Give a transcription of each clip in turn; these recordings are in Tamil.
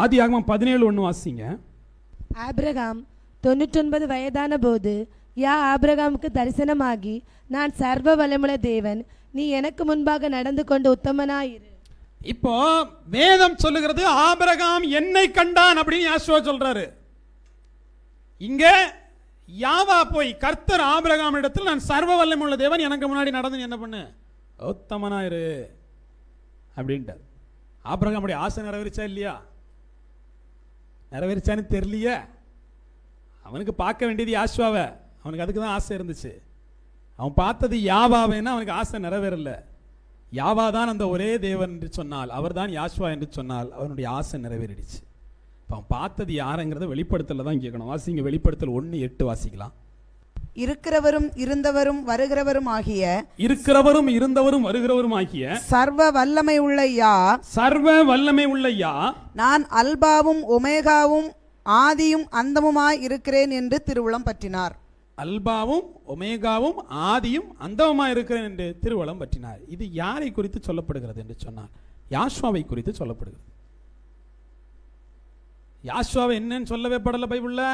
ஆதி ஆகமம் பதினேழு ஒன்று வாசிங்க. ஆபிரகாம் தொண்ணூற்றொன்பது வயதான போது யா ஆபிரகாமுக்கு தரிசனமாகி நான் சர்வ வல்லமுள்ள தேவன் நீ எனக்கு முன்பாக நடந்து கொண்டு உத்தமனாயிரு. இப்போ வேதம் சொல்லுகிறது ஆபிரகாம் என்னை கண்டான் அப்படின்னு யாசுவா சொல்றாரு. இங்க யாவா போய் கர்த்தர் ஆபிரகாம் இடத்தில் நான் சர்வ வல்லமுள்ள தேவன் எனக்கு முன்னாடி நடந்து என்ன பண்ணு? உத்தமனாயிரு. அப்படின்ட்டார். ஆபிரகாமுடைய ஆசை நிறைவேறிச்சா இல்லையா? நிறைவேறிச்சான்னு தெரியலையே. அவனுக்கு பார்க்க வேண்டியது யாஷ்வாவை. அவனுக்கு அதுக்கு தான் ஆசை இருந்துச்சு. அவன் பார்த்தது யாவாவேன்னா அவனுக்கு ஆசை நிறைவேறல. யாவா தான் அந்த ஒரே தேவன் என்று சொன்னால் அவர் தான் யாஷ்வா என்று சொன்னால் அவனுடைய ஆசை நிறைவேறிடுச்சு. இப்போ அவன் பார்த்தது யாருங்கிறத வெளிப்படுத்தல தான் கேட்கணும். வாசிங்க வெளிப்படுத்தல் ஒன்று எட்டு வாசிக்கலாம். இருக்கிறவரும் இருந்தவரும் வருகிறவரும் ஆகிய இருக்கிறவரும் இருந்தவரும் வருகிறவரும் ஆகிய சர்வ வல்லமை உள்ள யா சர்வ வல்லமை உள்ள யா நான் அல்பாவும் ஒமேகாவும் ஆதியும் அந்தமுமாய் இருக்கிறேன் என்று திருவுளம் பற்றினார். அல்பாவும் ஒமேகாவும் ஆதியும் அந்தவமா இருக்கிறேன் என்று திருவளம் பற்றினார். இது யாரை குறித்து சொல்லப்படுகிறது என்று சொன்னார் யாஷ்வாவை குறித்து சொல்லப்படுகிறது. யாஷ்வாவை என்னன்னு சொல்லவே படல பைபிள்ல.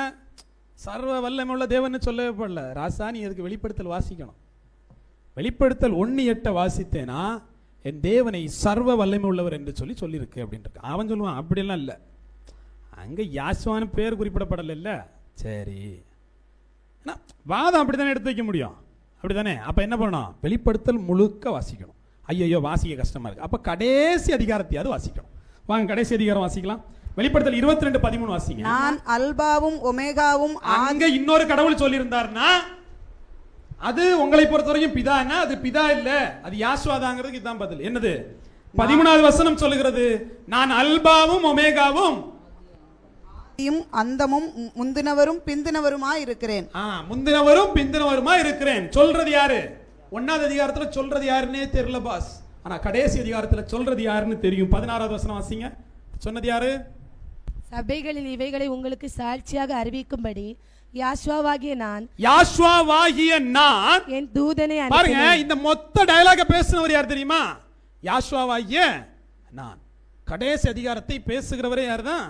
சர்வ வல்லமுள்ள தேவன் சொல்லவே படல. ராசா நீ அதுக்கு வெளிப்படுத்தல் வாசிக்கணும். வெளிப்படுத்தல் ஒன்று எட்ட வாசித்தேனா என் தேவனை சர்வ வல்லமை உள்ளவர் என்று சொல்லி சொல்லியிருக்கு அப்படின்ட்டு அவன் சொல்லுவான் அப்படிலாம் இல்லை. அங்கே யாசுவான பேர் குறிப்பிடப்படலை இல்லை சரி. ஏன்னா வாதம் அப்படி தானே எடுத்து வைக்க முடியும். அப்படி தானே அப்போ என்ன பண்ணணும்? வெளிப்படுத்தல் முழுக்க வாசிக்கணும். ஐயோ வாசிக்க கஷ்டமாக இருக்குது அப்போ கடைசி அதிகாரத்தையாவது வாசிக்கணும். வாங்க கடைசி அதிகாரம் வாசிக்கலாம். வெளிப்படுத்தல் இருபத்தி ரெண்டு பதிமூணு வாசிங்க. நான் அல்பாவும் ஒமேகாவும் அங்க இன்னொரு கடவுள் சொல்லியிருந்தாருன்னா அது உங்களை பொறுத்த வரைக்கும் பிதான்னா அது பிதா இல்ல. அது யாஸ்வாதாங்கிறதுக்கு இதுதான் பதில். என்னது? பதிமூணாவது வசனம் சொல்லுகிறது நான் அல்பாவும் ஒமேகாவும் அந்தமும் முந்தினவரும் பிந்தினவருமாய் இருக்கிறேன்? ஆ, முந்தினவரும் பிந்தினவருமா இருக்கிறேன். சொல்றது யாரு? ஒன்னாவது அதிகாரத்துல சொல்றது யாருன்னே தெரியல பாஸ். ஆனா கடைசி அதிகாரத்துல சொல்றது யாருன்னு தெரியும். பதினாறாவது வசனம் வாசிங்க. சொன்னது யாரு? சபைகளில் இவைகளை உங்களுக்கு சாட்சியாக அறிவிக்கும்படி யாஷ்வாவாகிய நான் யாஷ்வாவாகிய நான் என் தூதனை பாருங்க இந்த மொத்த டயலாக பேசுனவர் யார் தெரியுமா? யாஷ்வாவாகிய நான். கடைசி அதிகாரத்தை பேசுகிறவரே யார் தான்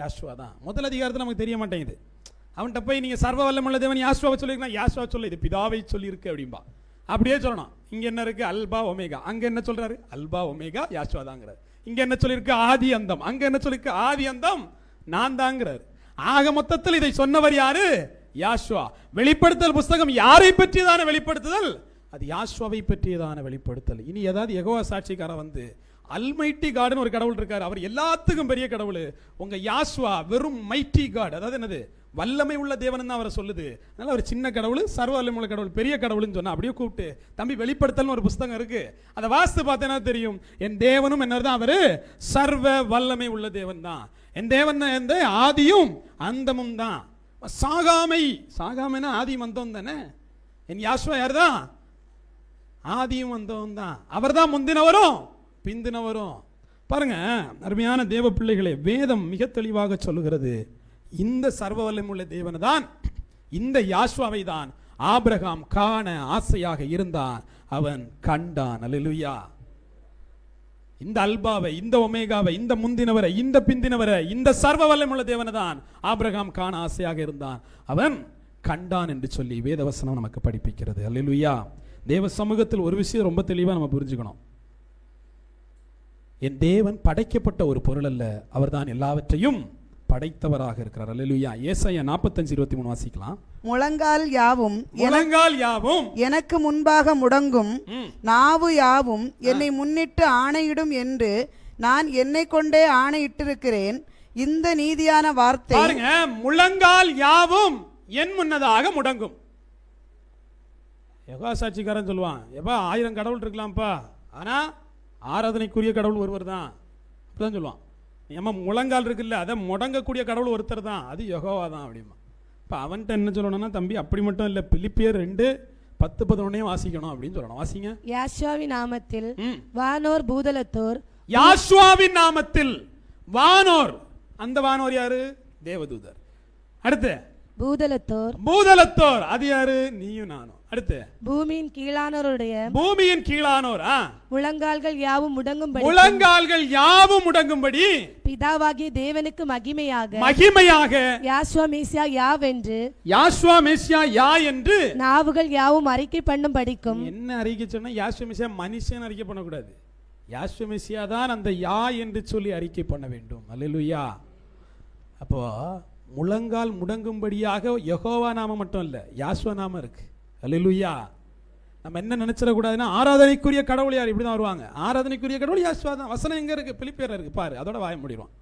யாஷ்வா தான் முதல் அதிகாரத்தில் நமக்கு தெரிய மாட்டேங்குது. அவன்கிட்ட போய் நீங்க சர்வ வல்லமுள்ள தேவன் யாஷ்வாவை சொல்லிருக்கலாம் யாஷ்வா சொல்ல இது பிதாவை சொல்லியிருக்கு அப்படிம்பா அப்படியே சொல்லணும். இங்க என்ன இருக்கு? Alpha omega. அங்க என்ன சொல்றாரு? அல்பா ஒமேகா யாஷ்வா தாங்கிறார் இங்க என்ன சொல்லியிருக்கு? ஆதி அந்தம். அங்க என்ன சொல்லியிருக்கு? ஆதி அந்தம். நான் தாங்கிறார். ஆக மொத்தத்தில் இதை சொன்னவர் யாரு? யாஷ்வா. வெளிப்படுத்தல் புஸ்தகம் யாரை பற்றியதான வெளிப்படுத்துதல்? அது யாஷ்வாவை பற்றியதான வெளிப்படுத்தல். இனி ஏதாவது எகோவா சாட்சிக்காரன் வந்து அல்மைட்டி காடுன்னு ஒரு கடவுள் இருக்காரு. அவர் எல்லாத்துக்கும் பெரிய கடவுள். உங்க யாஷ்வா வெறும் மைட்டி காட் அதாவது என்னது? வல்லமை உள்ள தேவன் தான் அவரை சொல்லுது. அதனால் அவர் சின்ன கடவுள் சர்வ வல்லமை உள்ள கடவுள் பெரிய கடவுள்னு சொன்னால் அப்படியே கூப்பிட்டு தம்பி வெளிப்படுத்தல்னு ஒரு புஸ்தகம் இருக்குது அதை வாசித்து பார்த்தேன்னா தெரியும்? என் தேவனும் என்ன தான். அவர் சர்வ வல்லமை உள்ள தேவன் தான். என் தேவன் தான் எந்த? ஆதியும் அந்தமும் தான். சாகாமை. சாகாமைனா ஆதியும் அந்தம் தானே? என் யாஸ்வா யார் தான்? ஆதியும் வந்தவன் தான். அவர் தான் முந்தினவரும் பிந்தினவரும். பாருங்க அருமையான தேவ பிள்ளைகளே வேதம் மிக தெளிவாக சொல்லுகிறது. இந்த சர்வ வல்லமுள்ள தேவன் தான் இந்த யாஷ்வாவை தான் ஆபிரகாம் காண ஆசையாக இருந்தான். அவன் கண்டான். அலுலுயா இந்த அல்பாவை இந்த ஒமேகாவை இந்த முந்தினவரை இந்த பிந்தினவரை இந்த சர்வ வல்லமுள்ள தேவனை தான் ஆபிரகாம் காண ஆசையாக இருந்தான். அவன் கண்டான் என்று சொல்லி வேதவசனம் நமக்கு படிப்பிக்கிறது. அல்லா தேவ சமூகத்தில் ஒரு விஷயம் ரொம்ப தெளிவா நம்ம புரிஞ்சுக்கணும். என் தேவன் படைக்கப்பட்ட ஒரு பொருள் அல்ல. அவர்தான் எல்லாவற்றையும் படைத்தவராக இருக்கிறார். அல்லேலூயா. ஏசாயா நாற்பத்தஞ்சு இருபத்தி மூணு வாசிக்கலாம். முழங்கால் யாவும் முழங்கால் யாவும் எனக்கு முன்பாக முடங்கும். நாவு யாவும் என்னை முன்னிட்டு ஆணையிடும் என்று நான் என்னை கொண்டே ஆணையிட்டிருக்கிறேன். இந்த நீதியான வார்த்தை பாருங்க முழங்கால் யாவும் என் முன்னதாக முடங்கும். யெகோவா சாட்சிக்காரன் சொல்லுவான் எப்பா ஆயிரம் கடவுள் இருக்கலாம்ப்பா. ஆனா ஆராதனைக்குரிய கடவுள் ஒருவர் தான். அப்படிதான் சொல்லுவான். ஏமா முழங்கால் இருக்குல்ல அதை முடங்கக்கூடிய கடவுள் ஒருத்தர் தான். அது யெகோவா தான் அப்படிமா இப்போ அவன்கிட்ட என்ன சொல்லணும்னா தம்பி அப்படி மட்டும் இல்லை பிலிப்பியர் ரெண்டு பத்து பதினொன்னையும் வாசிக்கணும் அப்படின்னு சொல்லணும். வாசிங்க. யாஷ்வாவின் நாமத்தில் வானோர் பூதலத்தோர். யாஷ்வாவின் நாமத்தில் வானோர். அந்த வானோர் யாரு? தேவதூதர். அடுத்து. பூதலத்தோர். பூதலத்தோர். அது யாரு? நீயும் நானும். அடுத்து. பூமியின் கீழானோருடைய பூமியின் கீழானோர் முழங்கால்கள் யாவும் முடங்கும்படி முழங்கால்கள் யாவும் முடங்கும்படி பிதாவாகிய தேவனுக்கு மகிமையாக மகிமையாக யாஸ்வா மேசியா யாவென்று யாஸ்வா மெஸ்யா யா என்று நாவுகள் யாவும் அறிக்கை பண்ணும் படிக்கும். என்ன அறிக்கை சொன்னா யாஸ்வ மெஸ்ஸியா மனுஷன் அறிக்கை பண்ணக்கூடாது. யாஸ்வ மெஸ்ஸியா தான் அந்த யா என்று சொல்லி அறிக்கை பண்ண வேண்டும். அல்லேலூயா. அப்போ முழங்கால் முடங்கும்படியாக யெகோவா நாமம் மட்டும் இல்ல யாஸ்வா நாமம் இருக்கு. அல்லேலூயா நம்ம என்ன நினச்சிடக்கூடாதுன்னா ஆராதனைக்குரிய கடவுள் யார்? இப்படி தான் வருவாங்க. ஆராதனைக்குரிய கடவுள் யாஸ்வா தான் வசனம் எங்கே இருக்குது பிலிப்பேர் இருக்குது பாரு அதோட வாய முடிடுவான்